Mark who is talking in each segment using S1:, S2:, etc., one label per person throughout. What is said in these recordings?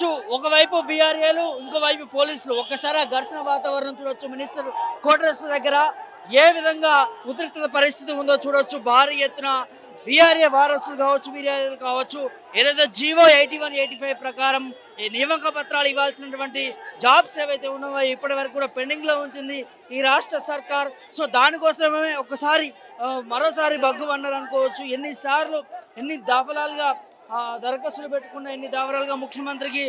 S1: చూడొచ్చు ఒకవైపు బీఆర్ఏలు ఇంకోవైపు పోలీసులు. ఒక్కసారి ఆ ఘర్షణ వాతావరణం చూడొచ్చు మినిస్టర్ క్వార్టర్స్ దగ్గర ఏ విధంగా ఉద్రిక్త పరిస్థితి ఉందో చూడొచ్చు. భారీ ఎత్తున బీఆర్ఏ వారసులు కావచ్చు బీఆర్ఏలు కావచ్చు ఏదైతే G O eighty one eighty five ప్రకారం ఈ నియామక పత్రాలు ఇవ్వాల్సినటువంటి జాబ్స్ ఏవైతే ఉన్నాయో ఇప్పటి వరకు కూడా పెండింగ్లో ఉంచింది ఈ రాష్ట్ర సర్కార్. సో దానికోసమే ఒకసారి మరోసారి బగ్గు అన్నారు అనుకోవచ్చు. ఎన్నిసార్లు ఎన్ని దాఫలాలుగా దరఖాస్తులు పెట్టుకున్న ఎన్ని దావరాలుగా ముఖ్యమంత్రికి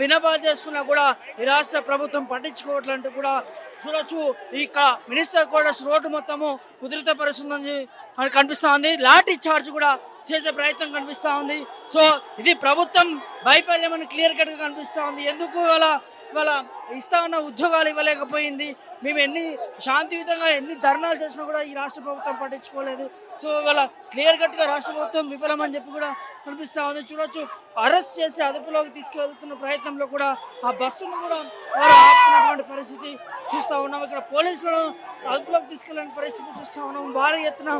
S1: వినపాలు చేసుకున్నా కూడా ఈ రాష్ట్ర ప్రభుత్వం పట్టించుకోవట్లంటూ కూడా చూడొచ్చు. ఇక్కడ మినిస్టర్ కూడా రోడ్డు మొత్తము ఉధృత పరిస్థితుందని అని కనిపిస్తా ఉంది. లాఠీ చార్జ్ కూడా చేసే ప్రయత్నం కనిపిస్తూ ఉంది. సో ఇది ప్రభుత్వం వైఫల్యం అని క్లియర్ కట్గా కనిపిస్తూ ఉంది. ఎందుకు అలా ఇవాళ ఇస్తా ఉన్న ఉద్యోగాలు ఇవ్వలేకపోయింది. మేము ఎన్ని శాంతియుతంగా ఎన్ని ధర్నాలు చేసినా కూడా ఈ రాష్ట్ర ప్రభుత్వం పట్టించుకోలేదు. సో ఇవాళ క్లియర్ కట్గా రాష్ట్ర ప్రభుత్వం విఫలమని చెప్పి కూడా కనిపిస్తూ ఉంది. చూడొచ్చు అరెస్ట్ చేసి అదుపులోకి తీసుకెళ్తున్న ప్రయత్నంలో కూడా ఆ బస్సును కూడా వారు ఆపుతున్నటువంటి పరిస్థితి చూస్తూ ఉన్నాం. ఇక్కడ పోలీసులను అదుపులోకి తీసుకెళ్ళని పరిస్థితి చూస్తూ ఉన్నాం. భారీ ఎత్తున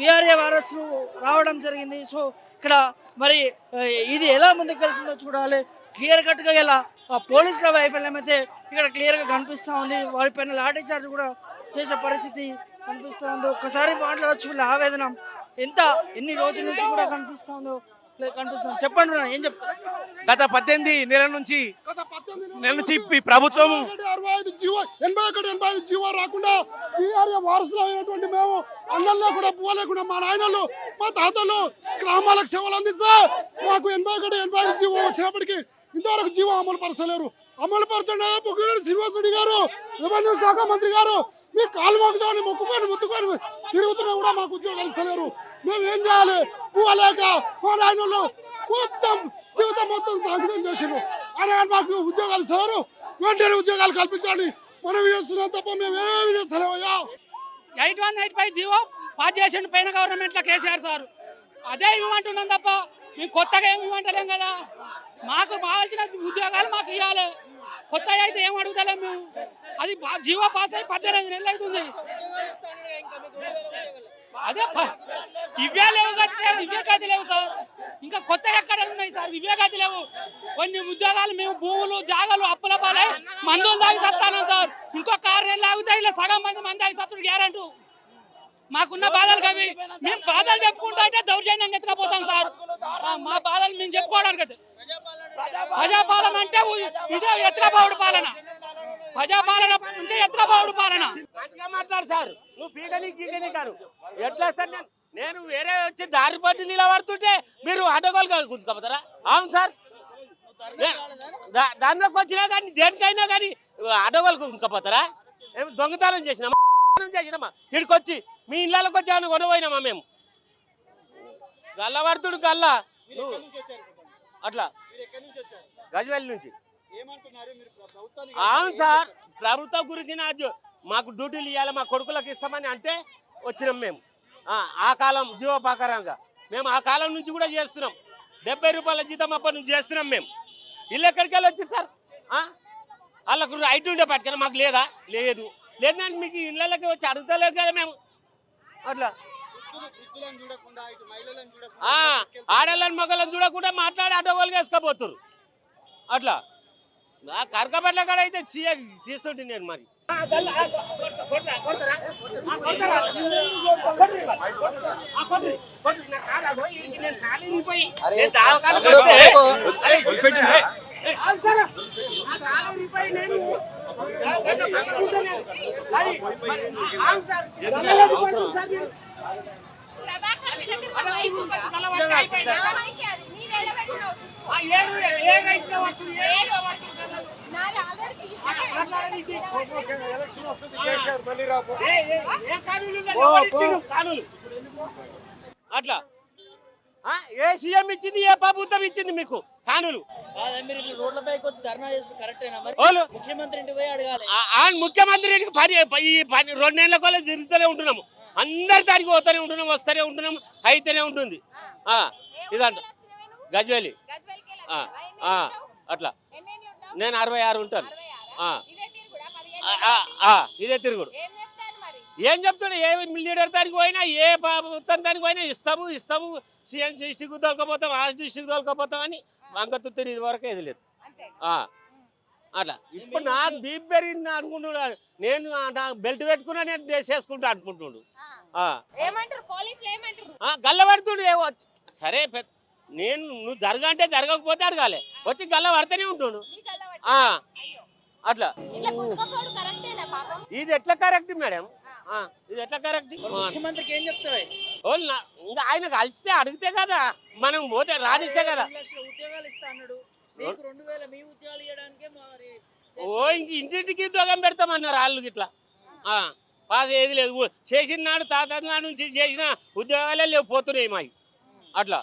S1: విఆర్ఏ వారసులు రావడం జరిగింది. సో ఇక్కడ మరి ఇది ఎలా ముందుకెళ్తుందో చూడాలి. క్లియర్ కట్గా ఇలా ఆ, పోలీసుల వైఫల్యం అయితే ఇక్కడ క్లియర్గా కనిపిస్తూ ఉంది. వారిపైన లాఠీ చార్జ్ కూడా చేసే పరిస్థితి కనిపిస్తూ ఉంది. ఒక్కసారి మాట్లాడచ్చు ఆవేదన ఎంత ఎన్ని రోజుల నుంచి కూడా కనిపిస్తూ ఉందో. కనిపిస్తుంది చెప్పండి ఏం చెప్తారు?
S2: గత పద్దెనిమిది నెలల నుంచి
S3: గత పద్దెనిమిది
S2: నెలల నుంచి ఈ ప్రభుత్వం
S3: అరవై ఐదు జీవో ఎనభై ఒకటి ఎనభై ఐదు జీవో రాకుండా బీఆర్ఏ వారసులు అయినటువంటి మేము అన్నల్లో కూడా పోలేకుండా మా నాయనలు మా తాతలు గ్రామాలకు సేవలు అందిస్తే మాకు ఎనభై ఒకటి ఎనభై ఐదు జీవో వచ్చినప్పటికీ ఇంతవరకు జీవో అమలు పరచలేరు. అమలు పరచండి పొగ్గులేరు శ్రీనివాసరెడ్డి గారు రెవెన్యూ శాఖ మంత్రి గారు మీ కాలు మొక్కుతామని మొక్కుకొని ముత్తుకొని తిరుగుతున్నా కూడా మాకు ఉద్యోగాలు ఇస్తలేరు. మేము ఏం చేయాలి? పోలేక మా నాయనలు మొత్తం జీవితం మొత్తం సాగితం చేసిర్రు. అని మాకు ఉద్యోగాలు ఇస్తారు వెంటనే ఉద్యోగాలు కల్పించాలి మనం చేస్తున్నాం తప్ప మేము ఏమి చేస్తలేమయ్యా
S4: eight one eight five G O pass చేసిండు పైన గవర్నమెంట్లో కేసీఆర్ సార్. అదే ఇవ్వమంటున్నాం తప్ప మేము కొత్తగా ఏమి ఇవ్వంటలేం కదా. మాకు కావాల్సిన ఉద్యోగాలు మాకు ఇవ్వాలి కొత్తగా అయితే ఏం అడుగుతలేము మేము? అది జీవో పాస్ అయి పద్దెనిమిది నెలలు అవుతుంది. అదే ఇవే లేవు కదా సార్ ఇవే లేవు సార్. ఇంకా కొత్త ఎక్కడ ఉన్నాయి సార్? ఇవే లేవు. కొన్ని ఉద్యోగాలు మేము భూములు జాగాలు అప్పుల పాలై మందులు తాగి సత్తాను సార్. ఇంకొక ఆరు నెలలు ఆగుతాయి ఇలా సగం మంది మంది తాగి సత్తుడు గ్యారంటూ. మాకున్న బాధలు కవి. మేము బాధలు చెప్పుకుంటా అంటే దౌర్జన్యం ఎత్తుకపోతాం సార్. మా బాధలు మేము చెప్పుకోవడానికి ప్రజాపాలన అంటే ఇదే ఎత్తుకపోవడం పాలన. ప్రజాపాలన అంటే ఎత్తుకపోవడు పాలన.
S2: మంచిగా మాట్లాడు సార్. నువ్వు పీకని గీకని కాదు. ఎట్లా సార్ నేను? వేరే వచ్చి దారి పట్టి నిలబడుతుంటే మీరు అడ్డగోలు గుంతుకపోతారా అవును సార్. దానిలోకి వచ్చినా కానీ దేనికైనా కానీ అడ్డగోలు గుంతుకపోతారా ఏమి దొంగతనం చేసినామా? చేసినామా? ఇక్కడికి వచ్చి మీ ఇళ్ళకి వచ్చి ఏమైనా కొనపోయినామా మేము? గల్లవర్తుడు గల్ల. అట్లా. గజ్వెల్ నుంచి. అవును సార్. ప్రభుత్వం గురించి నా మాకు డ్యూటీలు ఇవ్వాలి మా కొడుకులకు ఇస్తామని అంటే వచ్చినాం మేము. ఆ, కాలం జీవోపకారంగా. మేము ఆ కాలం నుంచి కూడా చేస్తున్నాం. డెబ్బై రూపాయల జీతం అప్పటి నుంచి చేస్తున్నాం మేము. ఇల్లు ఎక్కడికి వెళ్ళి వచ్చింది సార్? వాళ్ళకు రైట్ ఉండే పట్టుకొని మాకు లేదా? లేదు. లేదంటే మీకు ఇళ్ళకి వచ్చి అడుగుతలేదు కదా మేము. అట్లా. ఆడళ్ళని మగళ్ళని చూడకుండా మాట్లాడి అడ్డగోలుగా వేసుకోబోతురు అట్లా. ఆ కరకబట్ల కాడ అయితే చీ- తీస్తుంటే నేను మరి.
S5: ప్రభాకర్
S2: అట్లా. ఏ సీఎం ఇచ్చింది ఏ ప్రభుత్వం ఇచ్చింది మీకు? కానులు.
S1: ముఖ్యమంత్రి ఇంటికి
S2: పని ఈ పని రెండు నెలల కొలే తిరుగుతూనే ఉంటున్నాము. అందరి దానికి పోతూనే ఉంటున్నాం వస్తూనే ఉంటున్నాం అయితేనే ఉంటుంది. ఆ, ఇదంట? గజ్వేలి? అట్లా? నేను అరవై ఆరు ఉంటాను.
S5: ఇదే
S2: తిరుగుడు
S5: ఏం
S2: చెప్తాడు? ఏ లీడర్ దానికి పోయినా ఏ ప్రభుత్వం దానికి పోయినా ఇస్తాము ఇస్తాము. సీఎం డిస్టిక్ దొరకపోతాం ఆ డిస్టిక్ దొరకపోతాం అని వంకతుత్తరు ఇది వరకు ఇది లేదు. అట్లా. ఇప్పుడు నాకు బీపీ పెరిగింది అనుకుంటున్నాడు నేను నాకు బెల్ట్ పెట్టుకున్నా నేను వేసుకుంటా అనుకుంటున్నాడు. గల్లబడుతుడు. ఏవో సరే పెద్ద నేను నువ్వు జరగంటే జరగకపోతే అడగాలి. వచ్చి గల్ల పడితేనే ఉంటుండు. అట్లా. ఇది ఎట్లా కరెక్ట్ మేడం? ఆ, ఇది ఎట్లా కరెక్ట్?
S1: ముఖ్యమంత్రికి ఏం
S2: నా- ఇంకా ఆయన కలిస్తే అడిగితే కదా. మనం పోతే రానిస్తే కదా. ఓ ఇంక ఇంటింటికి ఉద్యోగం పెడతామన్నారు వాళ్ళు ఇట్లా ఆ, పాస్ ఏది లేదు. చేసిన నాడు తాత నాడు నుంచి చేసిన ఉద్యోగాలే లేవు పోతున్నాయి మావి అట్లా.